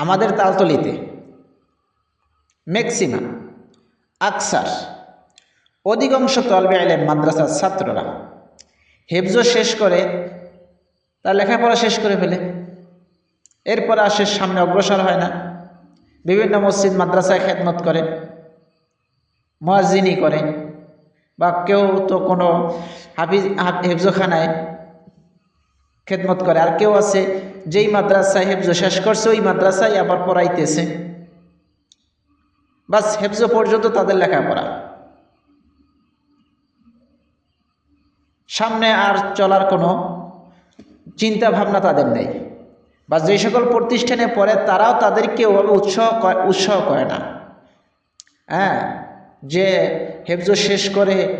আমাদের তালতলিতে। ম্যাক্সিমাম আকসার, অধিকাংশ তলবে আলেম মাদ্রাসার ছাত্ররা। হেফজ শেষ করে, তার লেখাপড়া শেষ করে ফেলে। এরপর আর সে সামনে অগ্রসর হয় না। বিভিন্ন মসজিদ মাদ্রাসায় খেদমত করে মোয়াজিনি করে, বা কেউ তো কোনো হাফিজ হাফ- হেফজখানায় খেদমত করে। আর কেউ আছে যেই মাদ্রাসায় হেফজ শেষ করছে, ওই মাদ্রাসায় আবার পড়াইতেছে। বাস হেফজ পর্যন্ত তাদের লেখাপড়া। সামনে আর চলার কোনো চিন্তা ভাবনা তাদের নেই। বা যে সকল প্রতিষ্ঠানে পড়ে, তারাও তাদেরকে ওভাবে উৎসাহ উৎসাহ করে না। হ্যাঁ যে হেফজ শেষ করে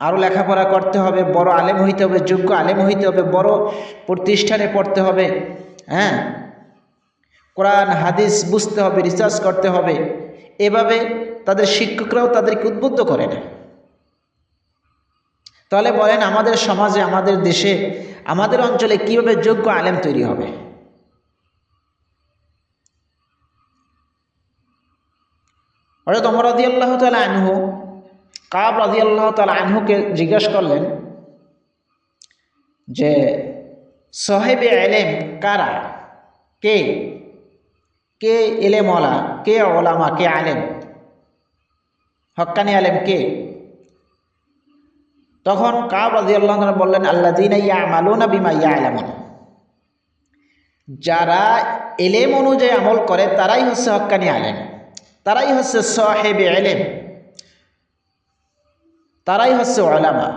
আরও লেখাপড়া করতে হবে, বড় আলেম হইতে হবে, যোগ্য আলেম হইতে হবে, বড় প্রতিষ্ঠানে পড়তে হবে হ্যাঁ? কোরআন, হাদিস বুঝতে হবে রিসার্চ করতে হবে। এভাবে তাদের শিক্ষকরাও তাদেরকে উদ্বুদ্ধ করে না তাহলে বলেন, আমাদের সমাজে, আমাদের দেশে, আমাদের অঞ্চলে কীভাবে যোগ্য আলেম তৈরি হবে? তোমর রাজি আল্লাহ তালা আনহু কাব রাজি আল্লাহ তালা আনহুকে জিজ্ঞেস করলেন যে সাহেবে এলেম কারা? কে? কে এলেমওয়ালা? কে ওলামা? কে আলেম? হক্কানি আলেম কে? তখন কাব রাজি আল্লাহ বললেন আল্লাহ দিন ইয়া আমালুনা বিমা ইয়া আলামুন যারা এলেম অনুযায়ী আমল করে, তারাই হচ্ছে হক্কানি আলেম। তারাই হচ্ছে সাহেবে এলেম তারাই হচ্ছে ওলামা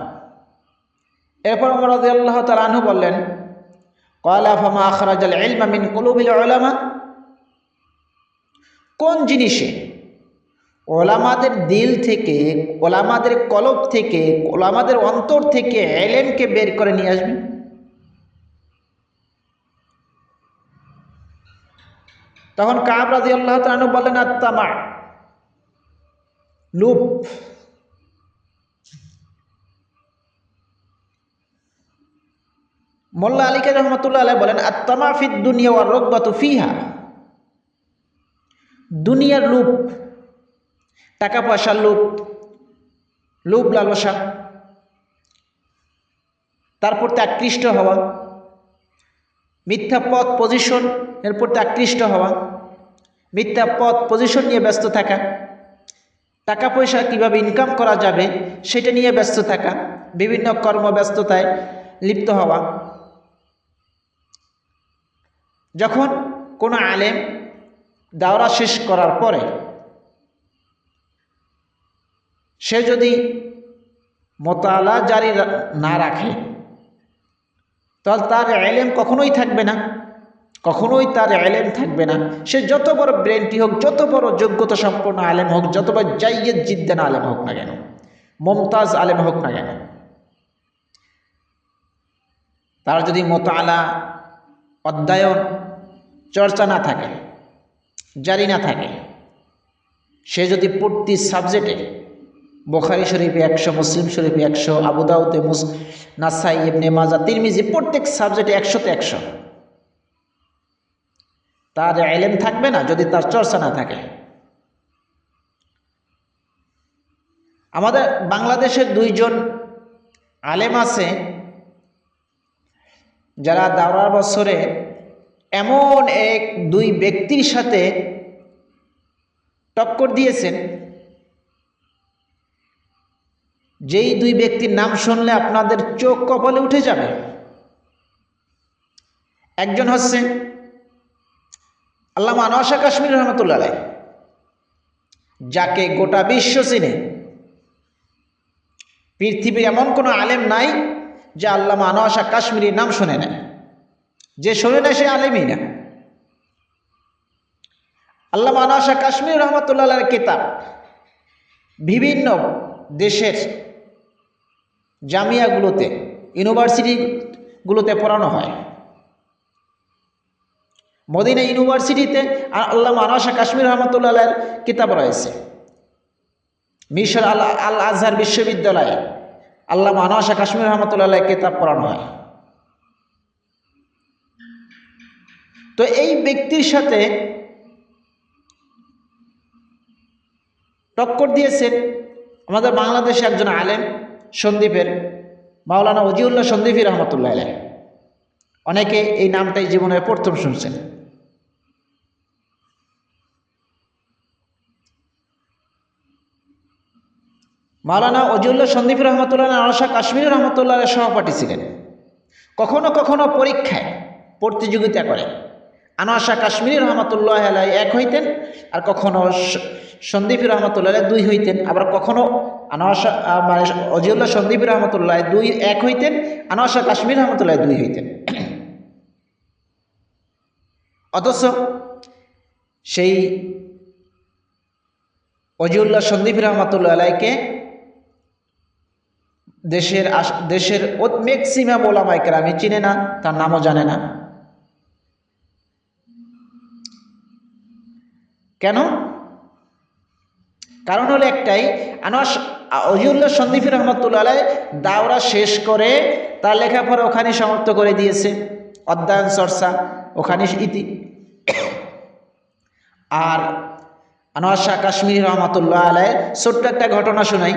এরপর রাজি আল্লাহ তালু বললেন কয়লা ফামা আখরাজাল ইলমা কুলুবিল ওলামা কোন জিনিসে ওলামাদের দিল থেকে ওলামাদের কলব থেকে ওলামাদের অন্তর থেকে এলেমকে বের করে নিয়ে আসবি? তখন কাব রাজি আল্লাহ তালু বললেন আত্মামা লুপ। মোল্লা আলীকে রহমতুল্লাহ আলাই বলেন আত্মামা ফিদ দুনিয়া ওয়ার রোগবাত ফিহা। দুনিয়ার লুপ টাকা পয়সার লোভ লোভ লালসা, তার প্রতি আকৃষ্ট হওয়া, মিথ্যা পথ পজিশন এর প্রতি আকৃষ্ট হওয়া, মিথ্যা পথ পজিশন নিয়ে ব্যস্ত থাকা টাকা পয়সা কীভাবে ইনকাম করা যাবে সেটা নিয়ে ব্যস্ত থাকা, বিভিন্ন কর্মব্যস্ততায় লিপ্ত হওয়া যখন কোনো আলেম দাওরা শেষ করার পরে সে যদি মোতালা জারি না রাখে, তাহলে তার এলেম কখনোই থাকবে না, কখনোই তার এলেম থাকবে না। সে যত বড় ব্রেনটি হোক, যত বড় যোগ্যতা সম্পন্ন আলেম হোক, যত বড় জাইয়েদ জিদ্দান আলেম হোক না কেন, মমতাজ আলেম হোক না কেন, তার যদি মোতালা অধ্যয়ন চর্চা না থাকে, জারি না থাকে। সে যদি প্রতি সাবজেক্টে বোখারি শরীফে একশো, মুসলিম শরীফে একশো আবুদাউতে মুস, নাসাই, ইবনে মাজা, তিরমিজি প্রত্যেক সাবজেক্টে একশোতে একশো। তার এলেম থাকবে না যদি তার চর্চা না থাকে। আমাদের বাংলাদেশের দুইজন আলেম আছে, যারা দাওরার বছরে এমন এক দুই ব্যক্তির সাথে টক্কর দিয়েছেন। যেই দুই ব্যক্তির নাম শুনলে আপনাদের চোখ কপালে উঠে যাবে। একজন হচ্ছে আল্লাহ আনোয়াশা কাশ্মীর রহমতুল্লাহ যাকে গোটা বিশ্ব চিনে। পৃথিবীর এমন কোনো আলেম নাই যে আল্লাহ আনোয়াশা কাশ্মীরের নাম শুনে না যে শোনে না সে আলেমই না। আল্লাহ আনোয়াশা কাশ্মীর রহমতুল্লাহ কিতাব বিভিন্ন দেশের জামিয়াগুলোতে, ইউনিভার্সিটিগুলোতে পড়ানো হয়। মদিনা ইউনিভার্সিটিতে আল্লাহ আনোয়াশা কাশ্মীর রহমতুল্লাহ কিতাব রয়েছে। মিশর আল আল আজহার বিশ্ববিদ্যালয়ে আল্লাহ আনোয়াশা কাশ্মীর রহমতুল্লাহ কিতাব পড়ানো হয়। তো এই ব্যক্তির সাথে টক্কর দিয়েছেন আমাদের বাংলাদেশে একজন আলেম সন্দীপের, মাওলানা অজিউল্লাহ সন্দীপী রহমতুল্লাহ আলাই অনেকে এই নামটাই জীবনে প্রথম শুনছেন। মাওলানা অজিউল্লাহ সন্দীপ রহমতুল্লাহ আনসা কাশ্মীর রহমতুল্লাহ সহপাঠী ছিলেন। কখনো কখনো পরীক্ষায় প্রতিযোগিতা করে। আনোয়াশা কাশ্মীর রহমতুল্লাহ আলাই এক হইতেন আর কখনো সন্দীপ রহমতুল্লাহ দুই হইতেন। আবার কখনো আনোয়াশা মানে অজিউল্লাহ সন্দীপ রহমতুল্লাহ দুই এক হইতেন আনোয়াশা কাশ্মীর রহমতুল্লাহ দুই হইতেন। অথচ সেই অজিউল্লাহ সন্দীপ রহমতুল্লাহ আলাইকে দেশের দেশের ম্যাক্সিমাম ওলামাইকার আমি চিনে না, তার নামও জানে না। কেন? কারণ হলো একটাই, আনোয়ার অজিউল্লাহ সন্দীপ রহমতুল্লাহ আলাই দাওরা শেষ করে তার লেখাপড়া ওখানে সমাপ্ত করে দিয়েছে, অধ্যয়ন চর্চা, ওখানে ইতি। আর আনোয়ার শাহ কাশ্মীর রহমতুল্লাহ আলাই ছোট্ট একটা ঘটনা শোনাই,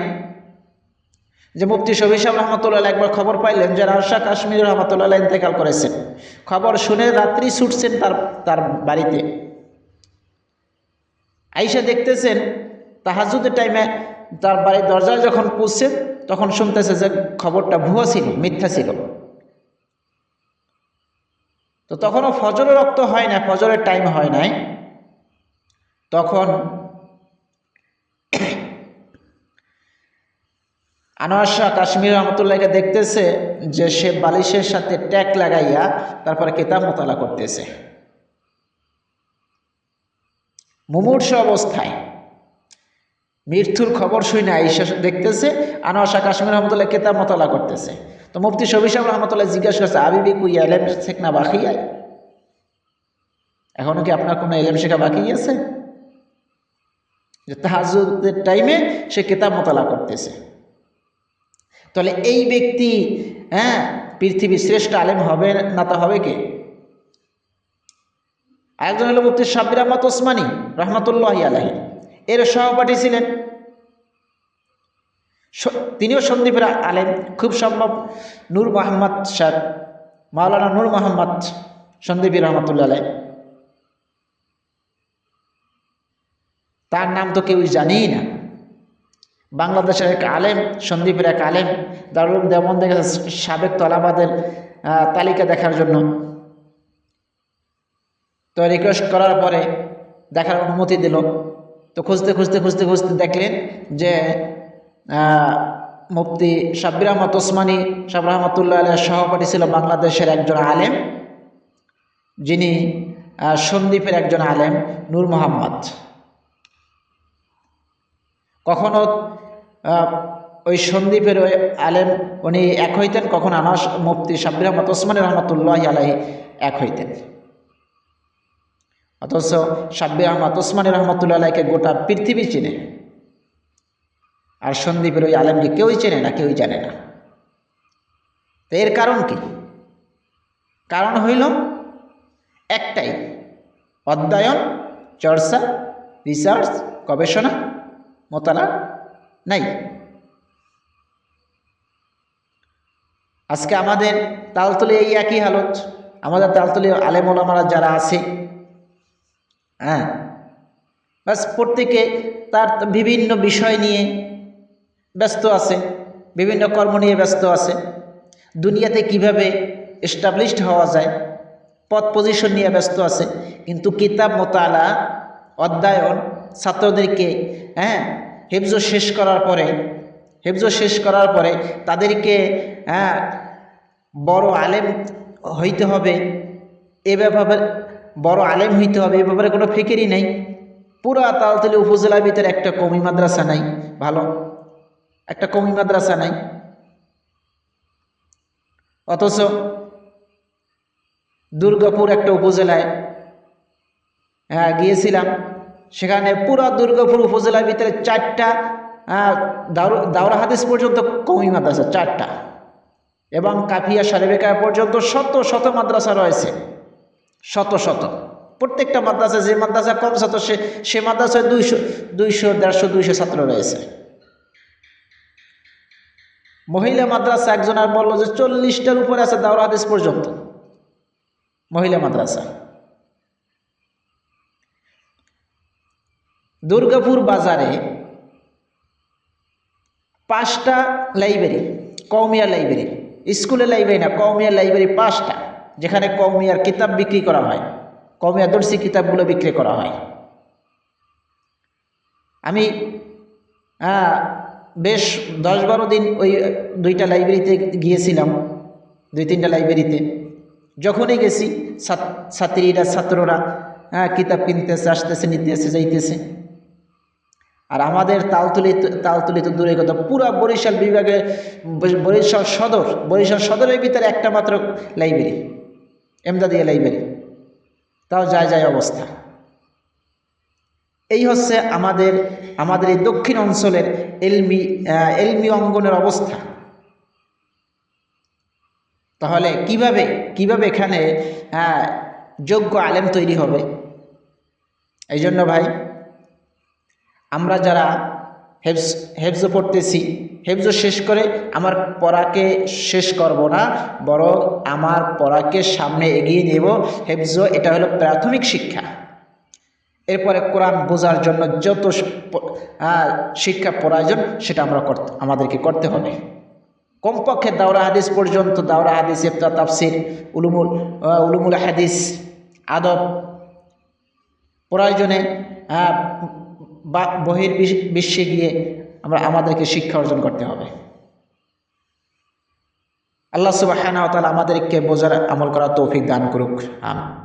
যে মুফতি শফি সাহেব রহমতুল্লাহ একবার খবর পাইলেন যে আনোয়ার শাহ কাশ্মীর রহমতুল্লাহ ইন্তেকাল করেছেন। খবর শুনে রাত্রি ছুটছেন তার তার বাড়িতে। আইসা দেখতেছেন তাহাজুদের টাইমে তার বাড়ির দরজায় যখন পুষছেন তখন শুনতেছে যে খবরটা ভুয়া ছিল, মিথ্যা ছিল। তো তখনও ফজরের রক্ত হয় না, ফজরের টাইম হয় নাই। তখন আনোয়ার কাশ্মীর রহমতুল্লাহকে দেখতেছে যে সে বালিশের সাথে ট্যাগ লাগাইয়া তারপরে কেতাব মোতালা করতেছে। মুমূর্ষ অবস্থায়। মৃত্যুর খবর শুনে আইসা দেখতেছে, আনোয়ার শাহ কাশ্মীর রহমতুল্লাহ কেতাব মোতালা করতেছে। তো মুফতি সাহেব রহমতুল্লাহ জিজ্ঞাসা করছে আবিবি কুই এলেম শেখ না বাকি এখনও কি আপনার কোনো এলেম শেখা বাকি আছে? যে তাহাজুদের টাইমে সে কেতাব মোতালা করতেছে। তাহলে এই ব্যক্তি হ্যাঁ পৃথিবীর শ্রেষ্ঠ আলেম হবে না তা হবে কে? আরেকজন হলো মুফতি সাব্বির আহমদ ওসমানী, রহমতুল্লাহ আলাহি এর সহপাঠী ছিলেন। তিনিও সন্দীপের আলেম। খুব সম্ভব নূর মোহাম্মদ সাহেব মাওলানা নূর মোহাম্মদ সন্দীপী রহমতুল্লাহ আলাই তার নাম তো কেউই জানেই না। বাংলাদেশের এক আলেম, সন্দীপের এক আলেম, দারুল দেমন দেখে সাবেক তলাবাদের তালিকা দেখার জন্য তো রিকোয়েস্ট করার পরে দেখার অনুমতি দিল। তো খুঁজতে খুঁজতে খুঁজতে খুঁজতে দেখলেন যে মুফতি সাব্বির আহমদ ওসমানী সাব রহমতুল্লাহ আলের সহপাঠী ছিল বাংলাদেশের একজন আলেম। যিনি সন্দীপের একজন আলেম, নূর মোহাম্মদ। কখনো ওই সন্দীপের ওই আলেম, উনি এক হইতেন, কখন আনাস মুফতি সাব্বির আহমদ ওসমানী রহমতুল্লাহ আলাহি এক হইতেন। অথচ সাব্বির আহমদ ওসমানী রহমতুল্লাহ আলাইকে গোটা পৃথিবী চিনে। আর সন্দীপের ওই আলেমকে কেউই চেনে না, কেউই জানে না। তো এর কারণ কি? কারণ হইল একটাই, অধ্যয়ন, চর্চা রিসার্চ গবেষণা, মোতালা নাই। আজকে আমাদের তালতলি এই একই হালত। আমাদের তালতলি আলেমোলামারা যারা আছে হ্যাঁ? বাস প্রত্যেকে তার বিভিন্ন বিষয় নিয়ে ব্যস্ত আছে, বিভিন্ন কর্ম নিয়ে ব্যস্ত আছে। দুনিয়াতে কীভাবে এস্টাবলিশড হওয়া যায় পদ পজিশন নিয়ে ব্যস্ত আছে। কিন্তু কিতাব মোতালা, অধ্যায়ন ছাত্রদেরকে হ্যাঁ হেফজ শেষ করার পরে, হেফজ শেষ করার পরে তাদেরকে হ্যাঁ বড় আলেম হইতে হবে। এ ব্যাপারে বড় আলেম হইতে হবে, এ ব্যাপারে কোনো ফিকিরই নেই। পুরা তালতলি উপজেলার ভিতরে একটা কমি মাদ্রাসা নাই, ভালো? একটা কমি মাদ্রাসা নাই। অথচ দুর্গাপুর একটা উপজেলায় হ্যাঁ গিয়েছিলাম। সেখানে পুরো দুর্গাপুর উপজেলার ভিতরে চারটা দারু- দাওরা হাদিস পর্যন্ত কমি মাদ্রাসা, চারটা। এবং কাফিয়া সারেবেকা পর্যন্ত শত শত মাদ্রাসা রয়েছে। শত শত। প্রত্যেকটা মাদ্রাসা যে মাদ্রাসা কম ছাত্র, সে সে মাদ্রাসায় দুইশো দুইশো, দেড়শো, দুইশো ছাত্র রয়েছে। মহিলা মাদ্রাসা একজন আর বলল যে চল্লিশটার উপরে আছে দাওরা হাদিস পর্যন্ত। মহিলা মাদ্রাসা। দুর্গাপুর বাজারে পাঁচটা লাইব্রেরি কৌমিয়া লাইব্রেরি। স্কুলের লাইব্রেরি না কৌমিয়া লাইব্রেরি পাঁচটা। যেখানে কৌমিয়ার কিতাব বিক্রি করা হয় কৌমিয়া দর্শী কিতাবগুলো বিক্রি করা হয়। আমি বেশ দশ বারো দিন ওই দুইটা লাইব্রেরিতে গিয়েছিলাম, দুই তিনটা লাইব্রেরিতে। যখনই গেছি ছাত্রীরা, ছাত্ররা হ্যাঁ কিতাব কিনতেছে, আসতেছে, নিতেছে, যাইতেছে। আর আমাদের তালতুলি তালতুলি তো দূরে কথা, পুরো বরিশাল বিভাগে বরিশাল সদর, বরিশাল সদরের ভিতরে একটা মাত্র লাইব্রেরি। এমদাদিয়া লাইব্রেরি তাও যায় যায় অবস্থা। এই হচ্ছে আমাদের আমাদের এই দক্ষিণ অঞ্চলের এলমি এলমি অঙ্গনের অবস্থা। তাহলে কীভাবে কীভাবে এখানে যোগ্য আলেম তৈরি হবে? এই জন্য ভাই, আমরা যারা হেফজ হেফজ পড়তেছি। হেফজ শেষ করে আমার পড়াকে শেষ করব না, বরং আমার পড়াকে সামনে এগিয়ে নেব। হেফজ এটা হলো প্রাথমিক শিক্ষা। এরপরে কোরআন বোঝার জন্য যত শিক্ষা প্রয়োজন, সেটা আমরা করতে আমাদেরকে করতে হবে। কমপক্ষে দাওরা হাদিস পর্যন্ত, দাওরা হাদিস ইফতা তাফসির, উলুমুল উলুমুল হাদিস, আদব, প্রয়োজনে বা বহির বিশ্বে গিয়ে আমরা আমাদেরকে শিক্ষা অর্জন করতে হবে। আল্লাহ সুবাহ আমাদেরকে বোঝার আমল করা তৌফিক দান করুক। আম